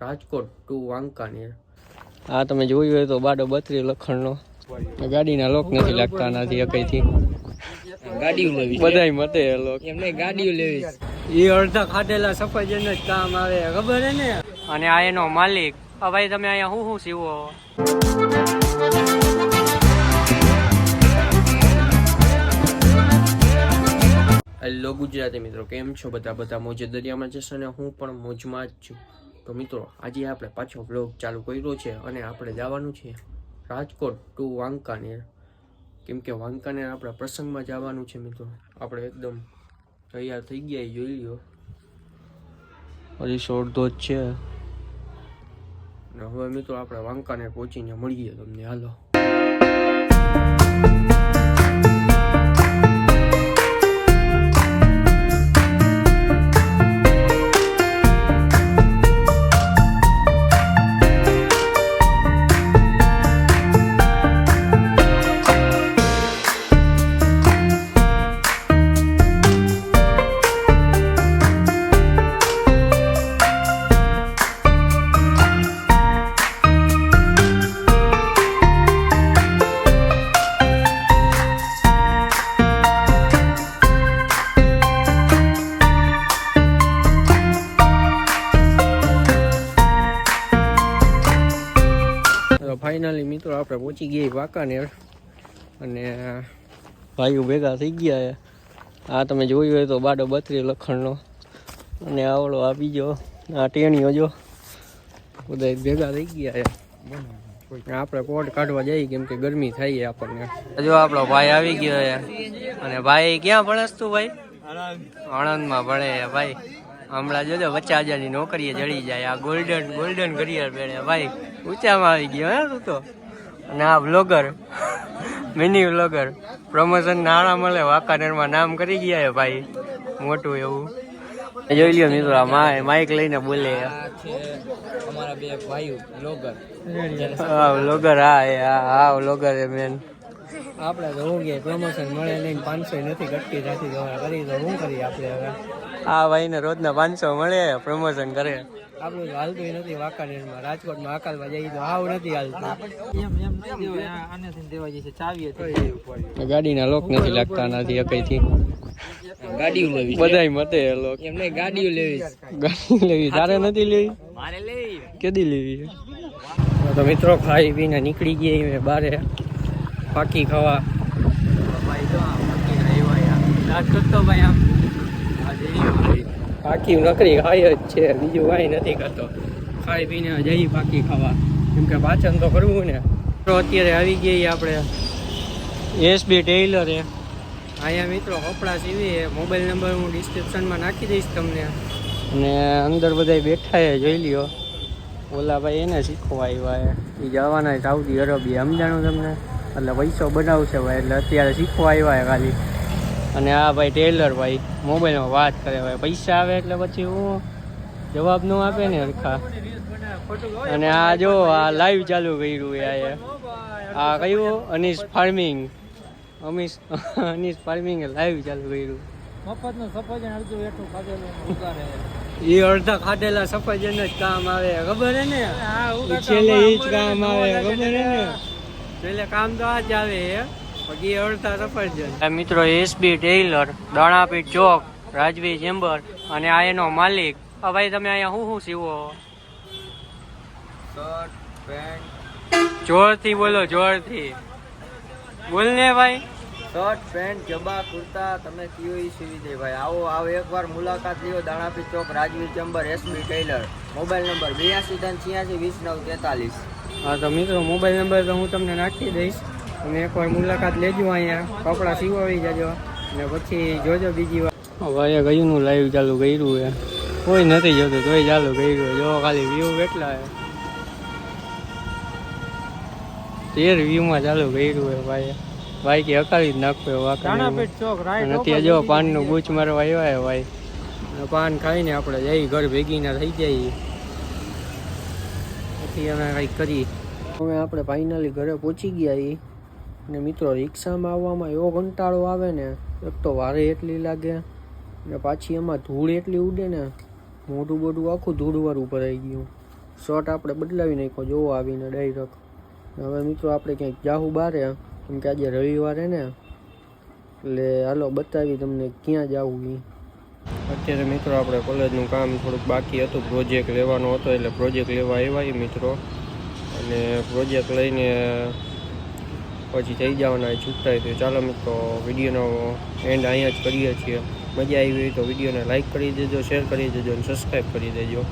Rajkot two Wankaner. આ તમે જોયું હોય તો બાડો બત્રી લખણનો. ગાડીના લોક નથી લાગતા નથી એકઈથી ગાડીઓ લેવી બધાય મતે લોક. એમને ગાડીઓ લેવી એ અડધા ખાધેલા સફરજન જ કામ આવે ખબર હે ને? અને આ એનો માલિક. હવે ભાઈ તમે અહીંયા હું શું સીવો? હેલો ગુજરાતી મિત્રો કેમ છો બધા? બધા મોજે દરિયામાં જશો અને હું પણ મોજમાં જ છું. તો મિત્રો, આજે આપણે પાછો બ્લોગ ચાલુ કર્યો છે અને આપણે જવાનું છે રાજકોટ ટુ વાંકાનેર. કેમ કે વાંકાનેર આપણા પ્રસંગમાં જવાનું છે મિત્રો. આપણે એકદમ તૈયાર થઈ ગયા જોઈ લ્યો. હજી અડધો જ છે. હવે મિત્રો આપણે વાંકાનેર પહોંચીને મળીએ તમને. હાલો. ફાઇનલી મિત્રો આપણે પહોંચી ગયા વાંકાનેર. અને ભાઈઓ ભેગા થઈ ગયા આ તમે જોયું હોય તો બાડો બત્રી લખણનો. અને આવડો આ બીજો, આ ટેણીઓ જો. બધા ભેગા થઈ ગયા આપણે કોટ કાઢવા જઈએ કેમ કે ગરમી થાય છે આપણને. જો આપણો ભાઈ આવી ગયો અને ભાઈ ક્યાં ભણસ તું ભાઈ? આણંદમાં ભણે ભાઈ. હમણાં જોજો પચાસ હજારની નોકરીએ જડી જાય. આ ગોલ્ડન ગોલ્ડન કરિયર પહેરે. ભાઈ ઊંચામાં આવી ગયો હે તું તો? અને આ બ્લોગર મિની બ્લોગર પ્રમોશન નાણાં મળે વાંકાનેરમાં નામ કરી ગયા છે ભાઈ. મોટું એવું. જોઈ લ્યો મિત્રો આ મા- માઇક લઈને બોલે. આ અમારા બે ભાઈઓ બ્લોગર હા બ્લોગર હા એ હા હા બ્લોગર એ મેન આપણે તો હું કે પ્રમોશન મળે નહીં પાંચસો નથી ઘટતી નથી જવા કરી તો શું કરીએ આપણે હવે? આ ભાઈને રોજના પાંચસો મળે પ્રમોશન કરે. આપણું તો હાલતું નથી વાંકાનેરમાં. રાજકોટમાં અકાલમાં જઈએ તો આવું નથી હાલતું. ગાડીના લોક નથી લાગતા નથી એકઈથી ગાડીઓ લેવી બધાય મતે લોક. એમને ગાડીઓ લેવી ગાડી લેવી તારે નથી લેવી? મારે લેવી કેદી લેવી તો મિત્રો ખાઈ પીને નીકળી ગયા મેં બારે. પાકી ખાવા. પાકી નકરી ખાય જ છે બીજું કાંઈ નથી કરતો. ખાઈ પીને જઈ પાકી ખાવા. કેમ કે પાચન તો કરવું ને. તો અત્યારે આવી ગઈ આપણે એસબી ટેલરે. અહીંયા મિત્રો કપડાં સીવી મોબાઈલ નંબર હું ડિસ્ક્રિપ્શનમાં નાખી દઈશ તમને. અને અંદર બધા બેઠા એ જોઈ લ્યો. ઓલા ભાઈ એને શીખવા આવ્યા એ જવાના સાઉદી અરેબિયા. સમજાણું તમને? એટલે પૈસો બનાવશે ભાઈ એટલે અત્યારે શીખવા આવ્યા ખાલી. અને આ ભાઈ ટેલર ભાઈ મોબાઈલમાં વાત કરે ભાઈ. પૈસા આવે એટલે પછી હું જવાબ ન આપે ને હરખા. અને આ જો આ લાઈવ ચાલુ કર્યું આ. કયું? Anish farming Amish Anish farming live ચાલુ કર્યું. સફરજન અડધું એટલું ખાધેલું એ અડધા ખાધેલા સફરજન જ કામ આવે ખબર હે ને? છેલ્લે એ જ કામ આવે ખબર હે ને? છેલ્લે કામ તો આ જ આવે એ. અડધા સફરજન. મિત્રો એસબી ટેલર દાણાપીઠ ચોક રાજવી ચેમ્બર અને આ એનો માલિક. આ ભાઈ તમે અહીંયા શું શું સીવો? Shirt pant. જોરથી બોલો જોરથી. બોલ ને ભાઈ. શર્ટ પેન્ટ જબા કુર્તા તમે કયો એ સીવી દે ભાઈ. આવો આવો એકવાર મુલાકાત લ્યો દાણાપી ચોક Rajveer chamber SB tailor. Mobile number બ્યાસી ત્રણ છ્યાસી વીસ નવ તેતાલીસ. હા તો મિત્રો મોબાઈલ નંબર તો હું તમને નાખી દઈશ. તમે એકવાર મુલાકાત લેજો અહીંયા. કપડાં સીવાવી જજો. અને પછી જોજો બીજી વાર. ભાઈ ગયું લાઈવ ચાલુ કર્યું છે. કોઈ નથી જોતું તોય ચાલુ કર્યું જો ખાલી વ્યૂ કેટલા છે. તેર વ્યૂમાં ચાલુ કર્યું છે ભાઈ. ભાઈ કે અકાલી જ છે ચોક અને ત્યાં જો પાનનું બૂચ મારવા આવ્યા ભાઈ. પાન ખાઈને આપણે જઈ ઘર ભેગીના થઈ જઈએ. પછી અમે કંઈક કરી હવે આપણે ફાઇનલી ઘરે પહોંચી ગયા એ અને મિત્રો રિક્ષામાં આવવામાં એવો કંટાળો આવે ને એક તો વારે એટલી લાગે ને પાછી એમાં ધૂળ એટલી ઉડે ને મોઢું બોઢું આખું ધૂળવાળું ભરાઈ ગયું. શર્ટ આપણે બદલાવી નાખ્યો જોવો આવીને ડાયરેક્ટ હવે મિત્રો આપણે ક્યાંક જાહું બારે. કેમ કે આજે રવિવારે ને? એટલે હાલો બતાવી તમને ક્યાં જવું એ અત્યારે મિત્રો આપણે કોલેજનું કામ થોડુંક બાકી હતું પ્રોજેક્ટ લેવાનો હતો, એટલે પ્રોજેક્ટ લેવા આવ્યા એ મિત્રો. અને પ્રોજેક્ટ લઈને પછી થઈ જવાના છૂટાય તો ચાલો મિત્રો, વિડીયોનો એન્ડ અહીંયા જ કરીએ છીએ. મજા આવી હોય તો વિડીયોને લાઈક કરી દેજો શેર કરી દેજો અને સબસ્ક્રાઈબ કરી દેજો.